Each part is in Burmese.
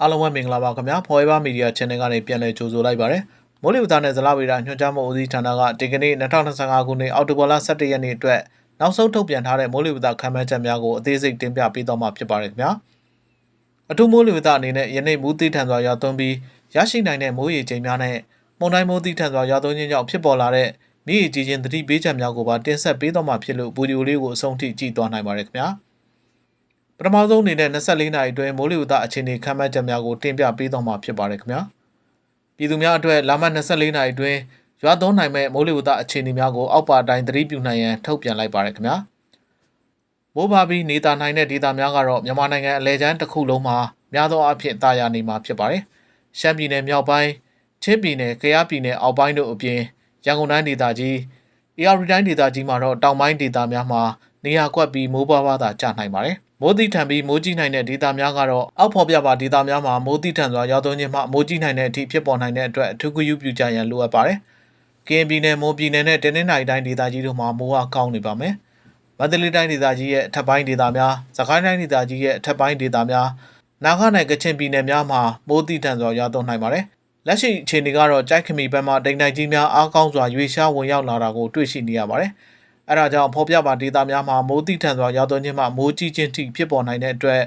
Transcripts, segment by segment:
အားလုံးပဲမင်္ဂလာပါခင်ဗျာ Forever Media Channel ကနေပြန်လည်ကြိုဆိုလိုက်ပါရစေမိုးလေဝသနဲ့ဇလဗေဒညွှန်ကြားမှုဦးစီးဌာနကဒီကနေ့2025ခုနှစ်အောက်တိုဘာလ17ရက်နေ့အတွက်နောက်ဆုံးထုတ်ပြန်ထားတဲ့မိုးလေဝသခန့်မှန်းချက်များကိုအသေးစိတ်တင်ပြပေးတော့မှာဖြစ်ပါတယ်ခင်ဗျာအထူးမိုးလေဝသအနေနဲ့ယနေ့မူတည်ထန်စွာရောက်သွန်းပြီးရရှိနိုင်တဲ့မိုးရေချိန်များနဲ့မုန်တိုင်းမိုးတည်ထန်စွာရောက်သွန်းခြင်းကြောင့်ဖြစ်ပေါ်လာတဲ့မြေရေကြီးခြင်းသတိပေးချက်များကိုပါတင်ဆက်ပေးတော့မှာဖြစ်လို့ဗီဒီယိုလေးကိုအဆုံးထိကြည့်သွားနိုင်ပါတယ်ခင်ဗျာ ပထမဆုံးအနေနဲ့24နာရီအတွင်းမိုးလေဝသအခြေအနေခန့်မှန်းချက်များကိုတင်ပြပေးသွားမှာဖြစ်ပါတယ်ခင်ဗျာပြည်သူများအတွက်လာမယ့်24နာရီအတွင်းရွာသွန်းနိုင်မဲ့မိုးလေဝသအခြေအနေများကိုအောက်ပါအတိုင်းသတိပြုနိုင်ရန်ထုတ်ပြန်လိုက်ပါတယ်ခင်ဗျာမိုးပါပြီးနေတာနိုင်တဲ့ဒေသများကတော့မြန်မာနိုင်ငံအလဲချမ်းတစ်ခုလုံးမှာများသောအားဖြင့်တာယာနေမှာဖြစ်ပါတယ်ရှမ်းပြည်နယ်မြောက်ပိုင်းချင်းပြည်နယ်ကယားပြည်နယ်အောက်ပိုင်းတို့အပြင်ရန်ကုန်တိုင်းဒေသကြီး AR တိုင်းဒေသကြီးမှာတော့တောင်ပိုင်းဒေသများမှာနေရာကွက်ပြီးမိုးပွားပွားသာကျနိုင်ပါတယ်။ မိုးတိထန်ပြီးမိုးကြီးနိုင်တဲ့ဒေသများကတော့အောက်ဖော်ပြပါဒေသများမှာမိုးတိထန်စွာရောက်သွန်းခြင်းမှမိုးကြီးနိုင်တဲ့အထိဖြစ်ပေါ်နိုင်တဲ့အတွက်အထူးဂရုပြုကြရန်လိုအပ်ပါတယ်။ကရင်ပြည်နယ်မိုးပြည်နယ်နဲ့တနင်္သာရီတိုင်းဒေသကြီးတို့မှာမိုးအားကောင်းနေပါမယ်။မန္တလေးတိုင်းဒေသကြီးရဲ့အထက်ပိုင်းဒေသများ၊စကိုင်းတိုင်းဒေသကြီးရဲ့အထက်ပိုင်းဒေသများ၊နာဂနဲ့ကချင်ပြည်နယ်များမှာမိုးတိထန်စွာရောက်သွန်းနိုင်ပါတယ်။လက်ရှိအခြေအနေကတော့ကြိုက်ခမီဘက်မှတိမ်တိုင်ကြီးများအားကောင်းစွာရွေရှားဝင်ရောက်လာတာကိုတွေ့ရှိနေရပါတယ်။ အဲဒါကြောင့်ဖော်ပြပါဒေတာများမှာမိုးတိထန်စွာရောက်သွန်းခြင်းမှမိုးကြီးခြင်းထိဖြစ်ပေါ်နိုင်တဲ့အတွက်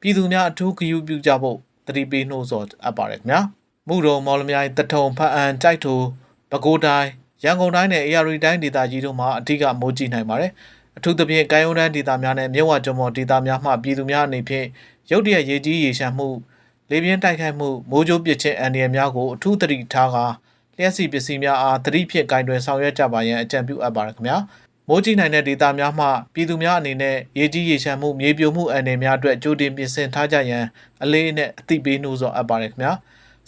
ပြည်သူများအထူးဂရုပြုကြဖို့တတိပေးနှိုးဆော်အပ်ပါတယ်ခင်ဗျာ။မှုတော်မော်လမြိုင်တထုံဖအံကြိုက်ထူပဲခူးတိုင်းရန်ကုန်တိုင်းနဲ့ AR တိုင်းဒေသကြီးတို့မှာအထူးကမိုးကြီးနိုင်ပါတယ်။အထူးသဖြင့်ကံယုံတန်းဒေသများနဲ့မြဝကျွန်းပေါ်ဒေသများမှပြည်သူများအနေဖြင့်ရုတ်တရက်ရေကြီးရေရှမ်းမှုလေပြင်းတိုက်ခိုက်မှုမိုးကြိုးပစ်ခြင်းအန္တရာယ်များကိုအထူးသတိထားကာလျှက်စီပစ္စည်းများအားသတိဖြင့်ဂင်တွင်ဆောင်ရွက်ကြပါရန်အကြံပြုအပ်ပါရခင်ဗျာ မိုးကြီးနိုင်တဲ့ဒေသများမှပြည်သူများအနေနဲ့ရေကြီးရေရှမ်းမှုမြေပြိုမှုအန္တရာယ်များအတွက်ကြိုတင်ပြင်ဆင်ထားကြရန်အလေးနဲ့အသိပေးနှိုးဆော်အပ်ပါရခင်ဗျာ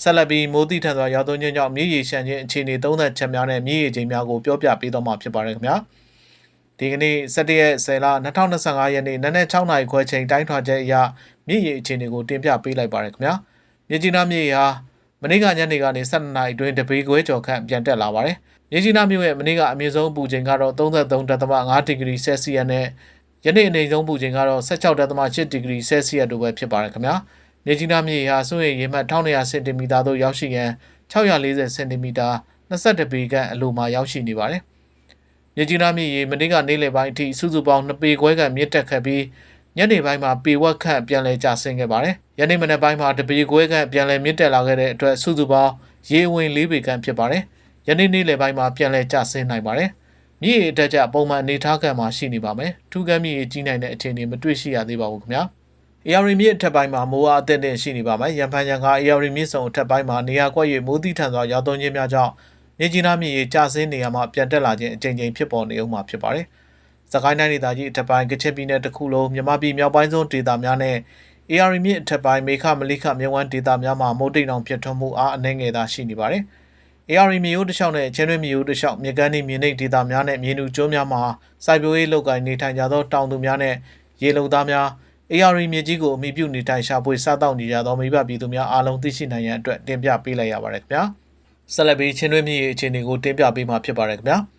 ဆက်လက်ပြီးမိုးတိထန်စွာရောက်သွန်းခြင်းကြောင့်မြေရေရှမ်းခြင်းအခြေအနေသုံးသက်ချက်များနဲ့မြေရေချိန်များကိုပြောပြပေးတော့မှာဖြစ်ပါရခင်ဗျာဒီကနေ့17ရက်10လ2025ရက်နေ့နနက်6နာရီခွဲချိန်တိုင်းထွာချက်အရမြစ်ရေအခြေအနေကိုတင်ပြပေးလိုက်ပါရခင်ဗျာမြစ်ကြီးနားမြစ်ရေဟာ မနေ့ကညနေကနေ12နာရီအတွင်းတပေခွဲကျော်ခန့်ပြန်တက်လာပါတယ်မြစ်ကြီးနားမြို့ရဲ့မနေ့ကအမြင့်ဆုံးပူချိန်ကတော့33.5ဒီဂရီဆယ်စီယပ်နဲ့ယနေ့အနေဆုံးပူချိန်ကတော့16.8ဒီဂရီဆယ်စီယပ်တို့ပဲဖြစ်ပါတယ်ခင်ဗျာမြစ်ကြီးနားမြစ်ရေဟာစိုးရိမ်ရေမှတ်1200စင်တီမီတာသို့ရောက်ရှိရန်640စင်တီမီတာ22ပေခန့်အလိုမှာရောက်ရှိနေပါတယ်မြကြီးနားမြစ်ရေမနေ့ကနေ့လယ်ပိုင်းအထိစုစုပေါင်း2ပေခွဲခန့်မြင့်တက်ခဲ့ပြီး ညနေပိုင်းမှာပေဝက်ခန့်ပြန်လည်ကျဆင်းခဲ့ပါတယ်။ယနေ့မနက်ပိုင်းမှာတပေခွဲခန့်ပြန်လည်မြင့်တက်လာခဲ့တဲ့အတွက်စုစုပေါင်းရေဝင်၄ပေခန့်ဖြစ်ပါတယ်။ယနေ့နေ့လယ်ပိုင်းမှာပြန်လည်ကျဆင်းနိုင်ပါတယ်။မြစ်ရေအတက်ကြပုံမှန်အနေထားခံမှာရှိနေပါမယ်။ထူးကမ်းမြစ်ရေကြီးနိုင်တဲ့အခြေအနေမတွေ့ရှိရသေးပါဘူးခင်ဗျာ။ AR မြစ်အထက်ပိုင်းမှာမိုးအားအသင့်တင်ရှိနေပါမယ်။ရန်ဖန်ရန်က AR မြစ်စုံအထက်ပိုင်းမှာနေရာကွက်၍မိုးတိထန်စွာရောက်သွန်းခြင်းများကြောင့်မြစ်ကြီးနားမြစ်ရေကျဆင်းနေရမှပြန်တက်လာခြင်းအကြိမ်ကြိမ်ဖြစ်ပေါ်နေအောင်မှာဖြစ်ပါတယ်။ စကိုင်းတိုင်းဒေသကြီးအထက်ပိုင်းကချင်ပြည်နယ်တစ်ခုလုံးမြမပြည်မြောက်ပိုင်းဆုံးဒေသများနဲ့ AR မြစ်အထက်ပိုင်းမေခမလိခမြဝန်းဒေသများမှာမိုးတိမ်တောင်ဖြစ်ထွန်းမှုအားအနှဲငယ်သာရှိနေပါတယ်။ AR မြေရိုးတစ်လျှောက်နဲ့ချင်းတွင်းမြေရိုးတစ်လျှောက်မြေကမ်းနှင့်မြေနိမ့်ဒေသများနဲ့မြေနူကျွန်းများမှာစိုက်ပျိုးရေးလုပ်ကိုင်နေထိုင်ကြသောတောင်သူများနဲ့ရေလုံသားများ AR မြေကြီးကိုအမိပြုနေထိုင်ရှာဖွေစားတောက်နေကြသောမိဘပြည်သူများအားလုံးသိရှိနိုင်ရန်အတွက်တင်ပြပေးလိုက်ရပါတယ်ခင်ဗျာ။ဆက်လက်ပြီးချင်းတွင်းမြေအခြေအနေကိုတင်ပြပေးမှာဖြစ်ပါတယ်ခင်ဗျာ။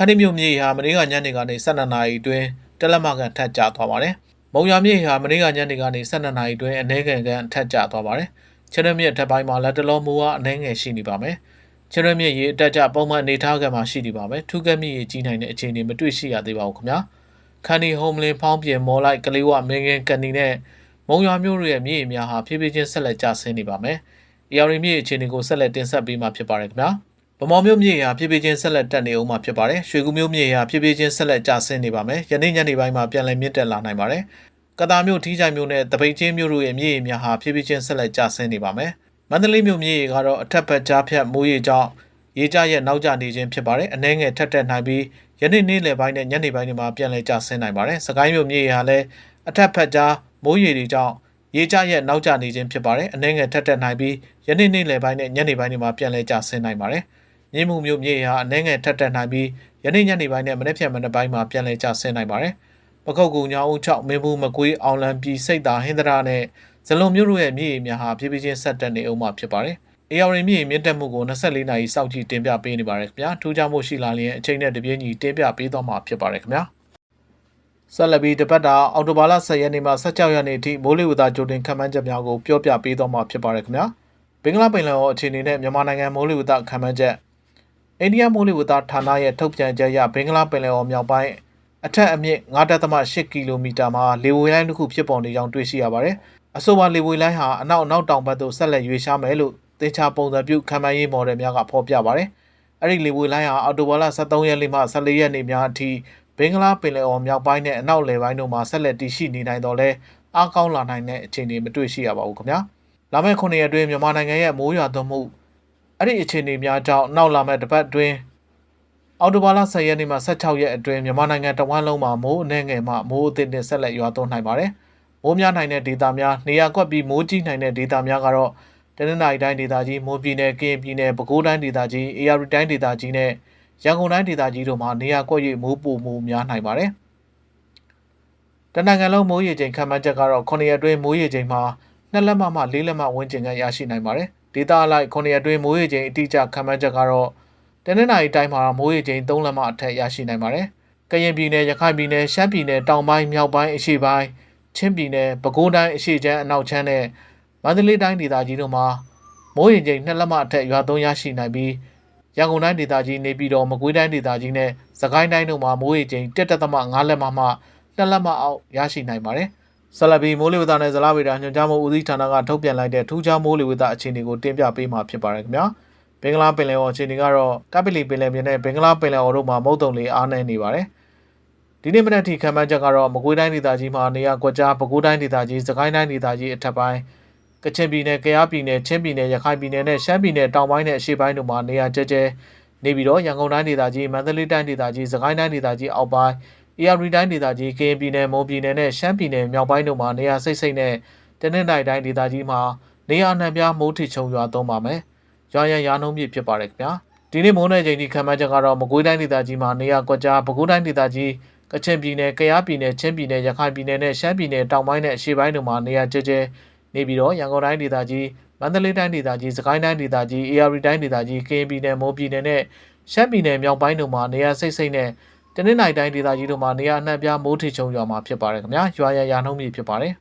ခန်းဒီမြို့မြေဟာမနေ့ကညနေကနေ12နာရီအတွင်းတက်လက်မကန်ထက်ကျသွားပါတယ်။မုံရမြေဟာမနေ့ကညနေကနေ12နာရီအတွင်းအနေငယ်ကန်ထက်ကျသွားပါတယ်။ချင်းတွင်းမြေထက်ပိုင်းမှာလက်တလုံးမိုးအားအနေငယ်ရှိနေပါမယ်။ချင်းတွင်းမြေရေအတက်ကျပုံမှန်အနေထားကမှရှိနေပါမယ်။ထူးကမ်းမြေရေကြီးနိုင်တဲ့အခြေအနေမတွေ့ရှိရသေးပါဘူးခင်ဗျာ။ခန်းဒီဟုံးလင်းဖောင်းပြင်မော်လိုက်ကလေးဝမင်းငယ်ကန်နီနဲ့မုံရွာမြို့ရဲ့မြေအများဟာဖြည်းဖြည်းချင်းဆက်လက်ကျဆင်းနေပါမယ်။ AR မြေအခြေအနေကိုဆက်လက်တင်ဆက်ပေးမှာဖြစ်ပါတယ်ခင်ဗျာ။ ဗမော်မြို့မြေဟာဖြည်းဖြည်းချင်းဆက်လက်တက်နေအောင်မှာဖြစ်ပါတယ်။ရွှေကူမြို့မြေဟာဖြည်းဖြည်းချင်းဆက်လက်ကျဆင်းနေပါမယ်။ယနေ့ညနေပိုင်းမှာပြန်လည်မြင့်တက်လာနိုင်ပါတယ်။ကတာမြို့ထီးချိုင်မြို့နဲ့တပိတ်ချင်းမြို့တို့ရဲ့မြေရေများဟာဖြည်းဖြည်းချင်းဆက်လက်ကျဆင်းနေပါမယ်။မန္တလေးမြို့မြေရေကတော့အထက်ဘက်ကြားဖြတ်မိုးရေကြောင့်ရေကြရဲ့နောက်ကျနေခြင်းဖြစ်ပါတယ်။အနှဲငယ်ထက်တက်နိုင်ပြီးယနေ့နေ့လယ်ပိုင်းနဲ့ညနေပိုင်းတွေမှာပြန်လည်ကျဆင်းနိုင်ပါတယ်။စကိုင်းမြို့မြေရေဟာလည်းအထက်ဘက်ကြားမိုးရေတွေကြောင့်ရေကြရဲ့နောက်ကျနေခြင်းဖြစ်ပါတယ်။အနှဲငယ်ထက်တက်နိုင်ပြီးယနေ့နေ့လယ်ပိုင်းနဲ့ညနေပိုင်းတွေမှာပြန်လည်ကျဆင်းနိုင်ပါတယ်။ မြင်းမှုမျိုးမြေဟာအနှဲငယ်ထက်တက်နိုင်ပြီးယနေ့ညနေပိုင်းနဲ့မနေ့ဖြန်မနေ့ပိုင်းမှာပြန်လည်ကျဆင်းနိုင်ပါတယ်။ပခုတ်ကူညောင်းဦး6မင်းဘူးမကွေးအောင်လံပြည်စိတ်သာဟင်္ဒရာနဲ့ဇလုံမျိုးတို့ရဲ့မြေရေများဟာဖြည်းဖြည်းချင်းဆက်တက်နေအောင်မှာဖြစ်ပါတယ်။ AR မြေမြင့်တက်မှုကို24နာရီစောင့်ကြည့်တင်ပြပေးနေပါတယ်ခင်ဗျာထူးခြားမှုရှိလာရင်အချိန်နဲ့တပြေးညီတင်ပြပေးသွားမှာဖြစ်ပါတယ်ခင်ဗျာဆက်လက်ပြီးတပတ်တာအော်တိုဘာလ10ရက်နေ့မှ16ရက်နေ့အထိမိုးလေဝသကြိုတင်ခန့်မှန်းချက်များကိုပြောပြပေးသွားမှာဖြစ်ပါတယ်ခင်ဗျာဘင်္ဂလားပင်လယ်အော်အခြေအနေနဲ့မြန်မာနိုင်ငံမိုးလေဝသခန့်မှန်းချက် အိန္ဒိယမိုးလေဝသဌာနရဲ့ထုတ်ပြန်ချက်အရဘင်္ဂလားပင်လယ်အော်မြောက်ပိုင်းအထက်အမြင့်9.8ကီလိုမီတာမှာလေဝေလိုင်းတစ်ခုဖြစ်ပေါ်နေကြောင်းတွေ့ရှိရပါတယ်အဆိုပါလေဝေလိုင်းဟာအနောက်အနောက်တောင်ဘက်သို့ဆက်လက်ရွေ့ရှားမယ်လို့သင်္ချာပုံစံပြုခန့်မှန်းရေးမော်ဒယ်များကဖော်ပြပါတယ်အဲ့ဒီလေဝေလိုင်းဟာအော်တိုဘာလ23ရက်နေ့မှ14ရက်နေ့များအထိဘင်္ဂလားပင်လယ်အော်မြောက်ပိုင်းနဲ့အနောက်လယ်ပိုင်းတို့မှာဆက်လက်တည်ရှိနေနိုင်တော့လဲအားကောင်းလာနိုင်တဲ့အခြေအနေမတွေ့ရှိရပါဘူးခင်ဗျာလာမယ့်9ရက်အတွင်းမြန်မာနိုင်ငံရဲ့မိုးရွာသွန်းမှု အဲ့ဒီအခြေအနေများကြောင့်နောက်လာမယ့်တစ်ပတ်အတွင်းအော်တိုဘာလ10ရက်နေ့မှ16ရက်အတွင်းမြန်မာနိုင်ငံတဝန်းလုံးမှာမိုးအနှဲငယ်မှမိုးအသစ်နဲ့ဆက်လက်ရွာသွန်းနိုင်ပါတယ်မိုးများနိုင်တဲ့ဒေသများနေရာကွက်ပြီးမိုးကြီးနိုင်တဲ့ဒေသများကတော့တနင်္သာရီတိုင်းဒေသကြီးမိုးပြည်နယ်ကရင်ပြည်နယ်ပဲခူးတိုင်းဒေသကြီးအေရရီတိုင်းဒေသကြီးနဲ့ရန်ကုန်တိုင်းဒေသကြီးတို့မှာနေရာကွက်၍မိုးပိုမိုးများနိုင်ပါတယ်။တနင်္ဂနွေလုံးမိုးရေချိန်ခန့်မှန်းချက်ကတော့9ရက်အတွင်းမိုးရေချိန်မှာ2လက်မမှ4လက်မဝန်းကျင်ကရရှိနိုင်ပါတယ်။ ဒေသအလိုက်9ရက်အတွင်းမိုးရေချိန်အတိအကျခန့်မှန်းချက်ကတော့တနင်္လာရီတိုင်းမှာမိုးရေချိန်3လက်မအထက်ရရှိနိုင်ပါတယ်။ကရင်ပြည်နယ်ရခိုင်ပြည်နယ်ရှမ်းပြည်နယ်တောင်ပိုင်းမြောက်ပိုင်းအရှေ့ပိုင်းချင်းပြည်နယ်ပဲခူးတိုင်းအရှေ့ချမ်းအနောက်ချမ်းနဲ့မန္တလေးတိုင်းဒေသကြီးတို့မှာမိုးရင်ချိန်2လက်မအထက်ရွာသွန်းရရှိနိုင်ပြီးရန်ကုန်တိုင်းဒေသကြီးနေပြည်တော်မကွေးတိုင်းဒေသကြီးနဲ့စကိုင်းတိုင်းတို့မှာမိုးရေချိန်1.5လက်မမှ2လက်မအောက်ရရှိနိုင်ပါတယ်။ ဆလဘီမိုးလေဝသနဲ့ဇလဗေဒညွှန်ကြားမှုဦးစီးဌာနကထုတ်ပြန်လိုက်တဲ့ထူးခြားမိုးလေဝသအခြေအနေကိုတင်ပြပေးမှာဖြစ်ပါတယ်ခင်ဗျာ။ဘင်္ဂလားပင်လယ်အော်အခြေအနေကတော့ကပလီပင်လယ်ပြင်နဲ့ဘင်္ဂလားပင်လယ်အော်တို့မှာမုတ်တုံလေးအားနည်းနေပါတယ်။ဒီနေ့မနက်ထိခံမှန်းချက်ကတော့မကွေးတိုင်းဒေသကြီးမှာနေရာကွက်ကြားပဲခူးတိုင်းဒေသကြီးစကိုင်းတိုင်းဒေသကြီးအထက်ပိုင်းကချင်ပြည်နယ်၊ကယားပြည်နယ်၊ချင်းပြည်နယ်၊ရခိုင်ပြည်နယ်နဲ့ရှမ်းပြည်နယ်တောင်ပိုင်းနဲ့အရှေ့ပိုင်းတို့မှာနေရာကျကျနေပြီးတော့ရန်ကုန်တိုင်းဒေသကြီးမန္တလေးတိုင်းဒေသကြီးစကိုင်းတိုင်းဒေသကြီးအောက်ပိုင်း အေရရီတိုင်းဒေသကြီးကရင်ပြည်နယ်မွန်ပြည်နယ်နဲ့ရှမ်းပြည်နယ်မြောက်ပိုင်းတို့မှာနေရာစိတ်စိတ်နဲ့တနင်္လာရီတိုင်းဒေသကြီးမှာနေရာနှံပြားမိုးထစ်ချုံရွာသွန်းပါမယ်။ရွာရန်ရာနှုံးပြည့်ဖြစ်ပါတယ်ခင်ဗျာ။ဒီနေ့မိုးနယ်ချိန်ဒီခံမှန်းချက်ကတော့မကွေးတိုင်းဒေသကြီးမှာနေရာကွက်ကြားပဲခူးတိုင်းဒေသကြီးကချင်ပြည်နယ်၊ကယားပြည်နယ်၊ချင်းပြည်နယ်၊ရခိုင်ပြည်နယ်နဲ့ရှမ်းပြည်နယ်တောင်ပိုင်းနဲ့အရှေ့ပိုင်းတို့မှာနေရာကျကျနေပြီးတော့ရန်ကုန်တိုင်းဒေသကြီးမန္တလေးတိုင်းဒေသကြီးစကိုင်းတိုင်းဒေသကြီးအေရီတိုင်းဒေသကြီးကရင်ပြည်နယ်မိုးပြည်နယ်နဲ့ရှမ်းပြည်နယ်မြောက်ပိုင်းတို့မှာနေရာစိတ်စိတ်နဲ့ တနင်္လာရီတိုင်းဒေသကြီးတို့မှာနေရာအနှံ့ပြားမိုးထီချုံရွာမှာဖြစ်ပါတယ်ခင်ဗျာရွာရရာနှုံးမြေဖြစ်ပါတယ်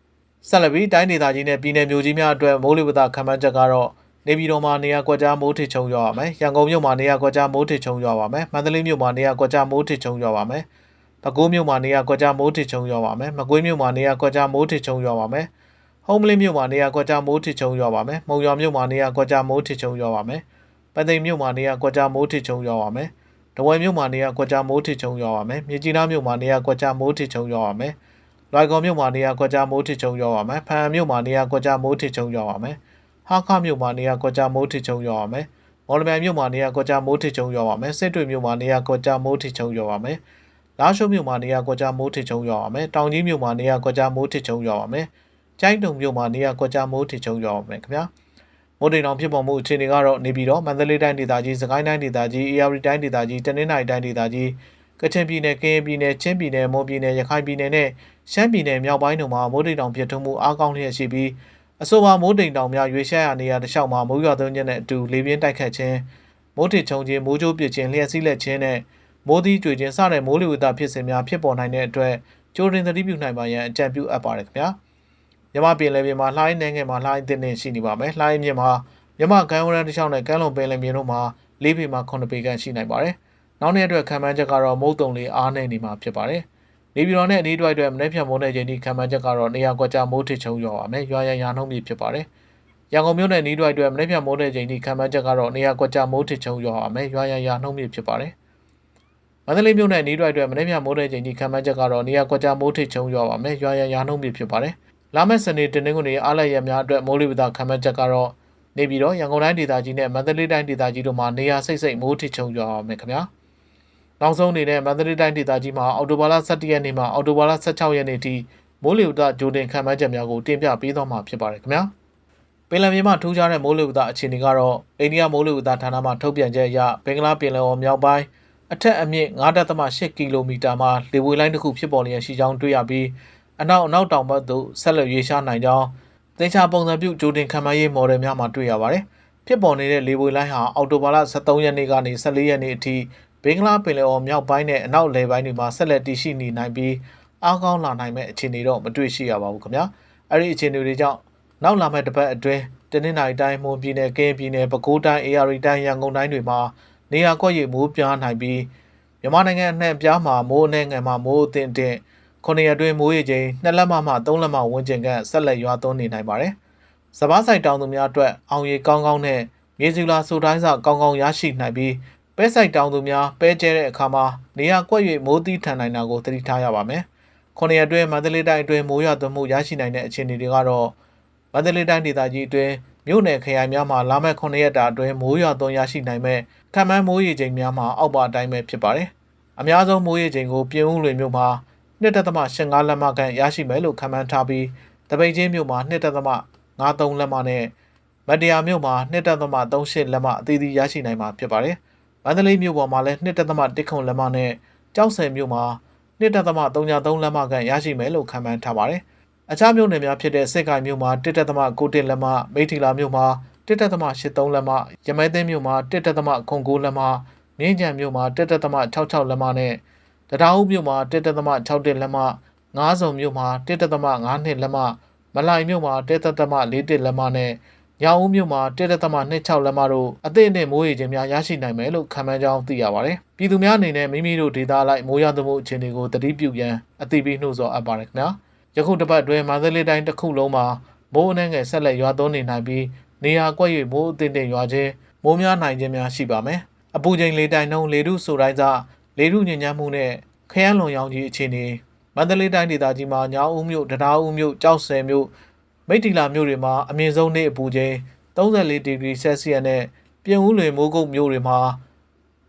ဆက်လက်ပြီးတိုင်းဒေသကြီးနဲ့ပြည်နယ်မျိုးကြီးများအတွက်မိုးလေဝသခန့်မှန်းချက်ကတော့နေပြည်တော်မှာနေရာကွက်ကြားမိုးထစ်ချုံရွာပါမယ်။ရန်ကုန်မြို့မှာနေရာကွက်ကြားမိုးထစ်ချုံရွာပါမယ်။မန္တလေးမြို့မှာနေရာကွက်ကြားမိုးထစ်ချုံရွာပါမယ်။ပဲခူးမြို့မှာနေရာကွက်ကြားမိုးထစ်ချုံရွာပါမယ်။မကွေးမြို့မှာနေရာကွက်ကြားမိုးထစ်ချုံရွာပါမယ်။ဟုံးမလင်းမြို့မှာနေရာကွက်ကြားမိုးထစ်ချုံရွာပါမယ်။မုံရွာမြို့မှာနေရာကွက်ကြားမိုးထစ်ချုံရွာပါမယ်။ပသိမ်မြို့မှာနေရာကွက်ကြားမိုးထစ်ချုံရွာပါမယ်။ တဝယ်မြို့မှာနေရာကွက်ကြားမိုးထစ်ချုံရွာပါမယ်။မြကြီးနားမြို့မှာနေရာကွက်ကြားမိုးထစ်ချုံရွာပါမယ်။လွိုင်ကော်မြို့မှာနေရာကွက်ကြားမိုးထစ်ချုံရွာပါမယ်။ဖန်မြို့မှာနေရာကွက်ကြားမိုးထစ်ချုံရွာပါမယ်။ဟာခမြို့မှာနေရာကွက်ကြားမိုးထစ်ချုံရွာပါမယ်။မော်လမြိုင်မြို့မှာနေရာကွက်ကြားမိုးထစ်ချုံရွာပါမယ်။စစ်တွေမြို့မှာနေရာကွက်ကြားမိုးထစ်ချုံရွာပါမယ်။လာရှိုးမြို့မှာနေရာကွက်ကြားမိုးထစ်ချုံရွာပါမယ်။တောင်ကြီးမြို့မှာနေရာကွက်ကြားမိုးထစ်ချုံရွာပါမယ်။ကျိုင်းတုံမြို့မှာနေရာကွက်ကြားမိုးထစ်ချုံရွာပါမယ်ခင်ဗျာ။ မိုးတိမ်တောင်ဖြစ်ပေါ်မှုအခြေအနေကတော့နေပြည်တော်မန္တလေးတိုင်းဒေသကြီးစကိုင်းတိုင်းဒေသကြီးအေရီတိုင်းဒေသကြီးတနင်္သာရီတိုင်းဒေသကြီးကချင်ပြည်နယ်ကရင်ပြည်နယ်ချင်းပြည်နယ်မွန်ပြည်နယ်ရခိုင်ပြည်နယ်နဲ့ရှမ်းပြည်နယ်မြောက်ပိုင်းတို့မှာမိုးတိမ်တောင်ဖြစ်ထွန်းမှုအားကောင်းလျက်ရှိပြီးအဆိုပါမိုးတိမ်တောင်များရွေးရှားရာနေရာတစ်လျှောက်မှာမိုးရွာသွန်းခြင်းနဲ့အတူလေပြင်းတိုက်ခတ်ခြင်းမိုးထစ်ချုံခြင်းမိုးကြိုးပစ်ခြင်းလျှက်စီးလက်ခြင်းနဲ့မိုးသီးကြွေခြင်းစတဲ့မိုးလေဝသဖြစ်စဉ်များဖြစ်ပေါ်နိုင်တဲ့အတွက်ကြိုတင်သတိပြုနိုင်ပါရန်အကြံပြုအပ်ပါတယ်ခင်ဗျာ မြမပင်လယ်ပြင်မှာလှိုင်းနှဲငယ်မှာလှိုင်းအသစ်နဲ့ရှိနေပါမယ်လှိုင်းမြင့်မှာမြမကမ်းဝရန်တစ်လျှောက်နဲ့ကမ်းလွန်ပင်လယ်ပြင်တို့မှာ၄ပေမှ9ပေခန့်ရှိနိုင်ပါတယ်နောက်နေ့အတွက်ခံမှန်းချက်ကတော့မုတ်တုံလေးအားနေနေမှာဖြစ်ပါတယ်နေပြည်တော်နဲ့အနီးတွိုက်အတွက်မနေ့ဖြန်မိုးတဲ့ချိန်ဒီခံမှန်းချက်ကတော့နေရာကွက်ကြားမိုးထစ်ချုံရွာပါမယ်ရွာရန်ရာနှုံးမြေဖြစ်ပါတယ်ရန်ကုန်မြို့နယ်နီးတွိုက်အတွက်မနေ့ဖြန်မိုးတဲ့ချိန်ဒီခံမှန်းချက်ကတော့နေရာကွက်ကြားမိုးထစ်ချုံရွာပါမယ်ရွာရန်ရာနှုံးမြေဖြစ်ပါတယ်မန္တလေးမြို့နယ်နီးတွိုက်အတွက်မနေ့ဖြန်မိုးတဲ့ချိန်ဒီခံမှန်းချက်ကတော့နေရာကွက်ကြားမိုးထစ်ချုံရွာပါမယ်ရွာရန်ရာနှုံးမြေဖြစ်ပါတယ် လာမယ့်စနေတနင်္ဂနွေအားလည်းရများအတွက်မိုးလေဝသခံမှန်းချက်ကတော့နေပြီးတော့ရန်ကုန်တိုင်းဒေသကြီးနဲ့မန္တလေးတိုင်းဒေသကြီးတို့မှာနေရာစိတ်စိတ်မိုးထစ်ချုံရွာပါမယ်ခင်ဗျာနောက်ဆုံးအနေနဲ့မန္တလေးတိုင်းဒေသကြီးမှာအော်တိုဘာလ17ရက်နေ့မှအော်တိုဘာလ16ရက်နေ့ထိမိုးလေဝသကြိုတင်ခံမှန်းချက်များကိုတင်ပြပေးသွားမှာဖြစ်ပါတယ်ခင်ဗျာပင်လယ်ပြင်မှာထူးခြားတဲ့မိုးလေဝသအခြေအနေကတော့အိန္ဒိယမိုးလေဝသဌာနမှထုတ်ပြန်ချက်အရဘင်္ဂလားပင်လယ်အော်မြောက်ပိုင်းအထက်အမြင့်9.8ကီလိုမီတာမှာလေဝေလိုင်းတစ်ခုဖြစ်ပေါ်လျက်ရှိကြောင်းတွေ့ရပြီး အနောက်အနောက်တောင်ဘက်သို့ဆက်လက်ရွေ့ရှားနိုင်ကြောင်းသင်္ချာပုံစံပြုကြိုတင်ခံမှန်းရေးမော်ဒယ်များမှာတွေ့ရပါတယ်။ဖြစ်ပေါ်နေတဲ့လေဝေလိုင်းဟာအောက်တိုဘာလ23ရက်နေ့ကနေ14ရက်နေ့အထိဘင်္ဂလားပင်လယ်အော်မြောက်ပိုင်းနဲ့အနောက်လယ်ပိုင်းတွေမှာဆက်လက်တည်ရှိနေနိုင်ပြီးအားကောင်းလာနိုင်မဲ့အခြေအနေတော့မတွေ့ရှိရပါဘူးခင်ဗျာအဲ့ဒီအခြေအနေတွေကြောင့်နောက်လာမဲ့တစ်ပတ်အတွင်းတနင်္လာရီတိုင်းမွန်ပြည်နယ်ကရင်ပြည်နယ်ပဲခူးတိုင်း AR တိုင်းရန်ကုန်တိုင်းတွေမှာနေရာကွက်ရမိုးပြားနိုင်ပြီးမြန်မာနိုင်ငံအနှံ့ပြားမှာမိုးအနှဲငယ်မှာမိုးအသင့်အင့် ခုနှစ်ရက်တွင်းမိုးရေချိန်2လက်မမှ3လက်မဝန်းကျင်ကဆက်လက်ရွာသွန်းနေနိုင်ပါတယ်စပားဆိုင်တောင်သူများအတွက်အောင်ရီကောင်းကောင်းနဲ့မြေစုလာဆိုတိုင်းစကောင်းကောင်းရရှိနိုင်ပြီးပဲဆိုင်တောင်သူများပဲကျဲတဲ့အခါမှာနေရာကွက်၍မိုးသီးထန်နိုင်တာကိုသတိထားရပါမယ်။ခုနှစ်ရက်အတွင်းမန္တလေးတိုင်းအတွင်းမိုးရွာသွန်းမှုရရှိနိုင်တဲ့အခြေအနေတွေကတော့မန္တလေးတိုင်းဒေသကြီးအတွင်းမြို့နယ်ခရိုင်များမှာလာမယ့်ခုနှစ်ရက်တာအတွင်းမိုးရွာသွန်းရရှိနိုင်မဲ့ခံမှန်းမိုးရေချိန်များမှာအောက်ပါအတိုင်းပဲဖြစ်ပါတယ်။အများဆုံးမိုးရေချိန်ကိုပြင်ဦးလွင်မြို့မှာ 1.85လက်မခန့်ရရှိမယ်လို့ခန့်မှန်းထားပြီးတပိတ်ချင်းမြို့မှာ1.53လက်မနဲ့မတရားမြို့မှာ1.38လက်မအသီးသီးရရှိနိုင်မှာဖြစ်ပါတယ်။မန္တလေးမြို့ပေါ်မှာလည်း1.1ခုလက်မနဲ့ကြောက်ဆယ်မြို့မှာ1.33လက်မခန့်ရရှိမယ်လို့ခန့်မှန်းထားပါတယ်။အခြားမြို့နယ်များဖြစ်တဲ့စစ်ကိုင်းမြို့မှာ1.9လက်မမိထီလာမြို့မှာ1.83လက်မရမဲသိန်းမြို့မှာ1.09လက်မမြင်းကြံမြို့မှာ1.66လက်မနဲ့ တရားဦးမြို့မှာ1.61လက်မငားစုံမြို့မှာ1.52လက်မမလိုင်မြို့မှာ1.41လက်မနဲ့ညောင်ဦးမြို့မှာ1.26လက်မတို့အသင့်နဲ့မိုးရေချိန်များရရှိနိုင်မယ်လို့ခန့်မှန်းကြောင်းသိရပါတယ်။ပြည်သူများအနေနဲ့မိမိတို့ဒေသလိုက်မိုးရွာသွန်းမှုအခြေအနေကိုသတိပြုရန်အသိပေးနှိုးဆော်အပ်ပါတယ်ခင်ဗျာ။ယခုတစ်ပတ်အတွင်းမန္တလေးတိုင်းတစ်ခုလုံးမှာမိုးအနှဲငယ်ဆက်လက်ရွာသွန်းနေနိုင်ပြီးနေရာကွက်၍မိုးအသင့်တဲ့ရွာခြင်းမိုးများနိုင်ခြင်းများရှိပါမယ်။အပူချိန်လေတိုင်နှုန်းလေထုဆိုတိုင်းက လေထုညဉ့်ညမ်းမှုနဲ့ခရမ်းလွန်ရောင်ကြီးအခြေအနေမန္တလေးတိုင်းဒေသကြီးမှာညောင်ဦးမြို့တရားဦးမြို့ကြောက်ဆယ်မြို့မိတ်တီလာမြို့တွေမှာအမြင့်ဆုံးနေ့အပူချိန်34ဒီဂရီဆဲလ်စီယပ်နဲ့ပြင်ဦးလွင်မိုးကုတ်မြို့တွေမှာ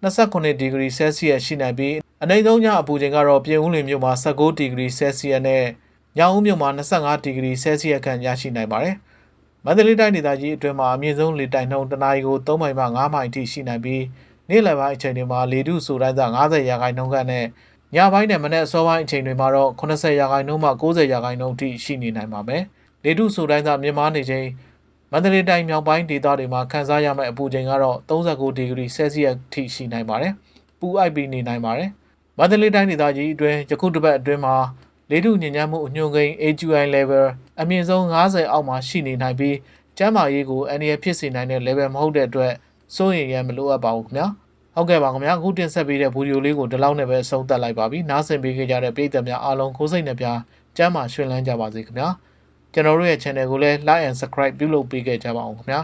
29ဒီဂရီဆဲလ်စီယပ်ရှိနိုင်ပြီးအနိမ့်ဆုံးညအပူချိန်ကတော့ပြင်ဦးလွင်မြို့မှာ19ဒီဂရီဆဲလ်စီယပ်နဲ့ညောင်ဦးမြို့မှာ25ဒီဂရီဆဲလ်စီယပ်ခန့်ရရှိနိုင်ပါတယ်။မန္တလေးတိုင်းဒေသကြီးအတွင်းမှာအမြင့်ဆုံးလေတိုင်နှုန်းတနအီကို3မိုင်မှ5မိုင်ထိရှိနိုင်ပြီး နေ့လယ်ပိုင်းအချိန်တွေမှာလေထုဆိုတိုင်းက90ရာခိုင်နှုန်းခန့်နဲ့ညပိုင်းနဲ့မနေ့အစောပိုင်းအချိန်တွေမှာတော့80ရာခိုင်နှုန်းမှ90ရာခိုင်နှုန်းထိရှိနေနိုင်ပါမယ်။လေထုဆိုတိုင်းကမြင့်မားနေချိန်မန္တလေးတိုင်းမြောက်ပိုင်းဒေသတွေမှာခန်းစားရမယ့်အပူချိန်ကတော့39ဒီဂရီဆဲလ်စီယပ်ထိရှိနိုင်ပါတယ်။ပူအိုက်ပြီးနေနိုင်ပါတယ်။မန္တလေးတိုင်းဒေသကြီးအတွင်းယခုတစ်ပတ်အတွင်းမှာလေထုညဉ့်ညမ်းမှုအညွှန်းကိန်း AQI level အမြင့်ဆုံး90အောက်မှာရှိနေနိုင်ပြီးကျန်းမာရေးကိုအန္တရာယ်ဖြစ်စေနိုင်တဲ့ level မဟုတ်တဲ့အတွက် စိုးရိမ်ရန်မလိုအပ်ပါဘူးခင်ဗျာ။ဟုတ်ကဲ့ပါခင်ဗျာအခုတင်ဆက်ပေးတဲ့ဗီဒီယိုလေးကိုဒီလောက်နဲ့ပဲအဆုံးသတ်လိုက်ပါပြီနားဆင်ပေးကြတဲ့ပရိသတ်များအားလုံးကိုစိတ်နှပြကျမ်းမာရွှင်လန်းကြပါစေခင်ဗျာကျွန်တော်တို့ရဲ့ channel ကိုလည်း like and subscribe ပြုလုပ်ပေးခဲ့ကြပါအောင်ခင်ဗျာ